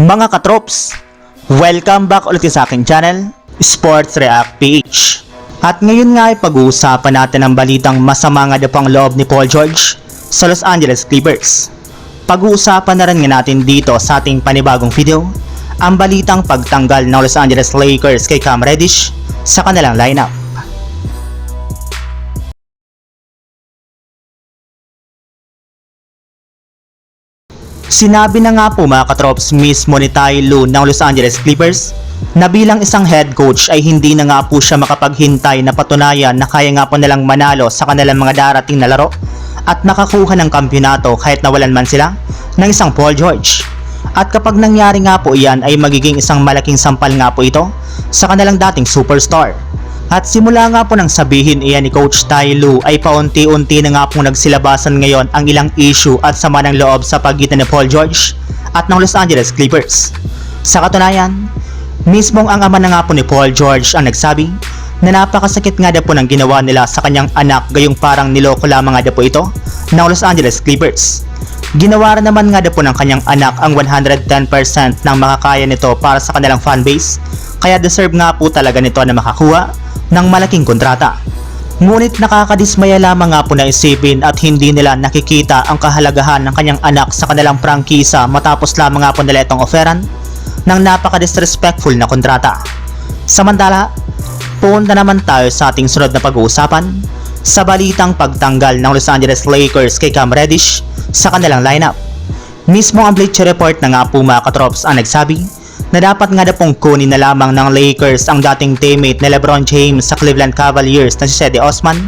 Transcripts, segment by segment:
Mga katrops, welcome back ulit sa aking channel, Sports React PH. At ngayon nga ay pag-uusapan natin ang balitang masama nga daw ang loob ni Paul George sa Los Angeles Clippers. Pag-uusapan na rin nga natin dito sa ating panibagong video, ang balitang pagtanggal ng Los Angeles Lakers kay Cam Reddish sa kanilang lineup. Sinabi na nga po mga katrops mismo ni Ty Lue ng Los Angeles Clippers na bilang isang head coach ay hindi na nga po siya makapaghintay na patunayan na kaya nga po nilang manalo sa kanilang mga darating na laro at nakakuha ng kampyonato kahit nawalan man sila ng isang Paul George. At kapag nangyari nga po iyan ay magiging isang malaking sampal nga po ito sa kanilang dating superstar. At simula nga po nang sabihin iyan ni Coach Tai Lu ay paunti-unti na nga pong nagsilabasan ngayon ang ilang issue at sama ng loob sa pagitan ni Paul George at ng Los Angeles Clippers. Sa katunayan, mismong ang ama na nga po ni Paul George ang nagsabi na napakasakit nga daw po ng ginawa nila sa kanyang anak gayong parang niloko lamang nga daw po ito ng Los Angeles Clippers. Ginawa rin naman nga daw po ng kanyang anak ang 110% ng makakaya nito para sa kanilang fanbase kaya deserve nga po talaga nito na makakuha ng malaking kontrata. Ngunit nakakadismaya lamang nga po na isipin at hindi nila nakikita ang kahalagahan ng kanyang anak sa kanilang prangkisa matapos lamang nga po nila itong offeran ng napaka-disrespectful na kontrata. Samantala, punta naman tayo sa ating sunod na pag-uusapan sa balitang pagtanggal ng Los Angeles Lakers kay Cam Reddish sa kanilang lineup. Mismo ang Bleacher Report na nga po mga katrops ang nagsabi na dapat nga na pong kunin na lamang ng Lakers ang dating teammate na Lebron James sa Cleveland Cavaliers na si Cedi Osman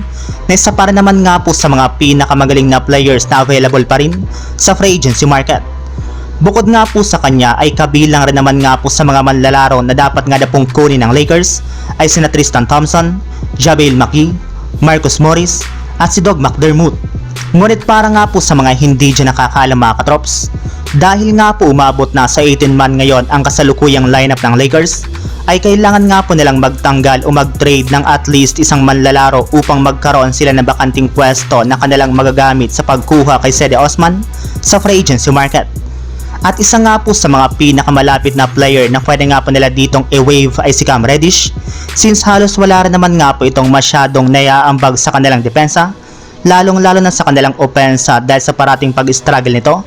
na isa para naman nga po sa mga pinakamagaling na players na available pa rin sa free agency market. Bukod nga po sa kanya ay kabilang rin naman nga po sa mga manlalaro na dapat nga na pong kunin ng Lakers ay sina Tristan Thompson, Javel McGee, Marcus Morris at si Doug McDermott. Ngunit para nga po sa mga hindi dyan nakakaalam mga katrops, dahil nga po umabot na sa 18 man ngayon ang kasalukuyang lineup ng Lakers, ay kailangan nga po nilang magtanggal o mag-trade ng at least isang manlalaro upang magkaroon sila ng bakanting pwesto na kanilang magagamit sa pagkuha kay Cedi Osman sa free agency market. At isa nga po sa mga pinakamalapit na player na pwede nga po nila ditong i-wave ay si Cam Reddish since halos wala rin naman nga po itong masyadong naiaambag sa kanilang depensa lalong lalo na sa kanilang opensa dahil sa parating pag-struggle nito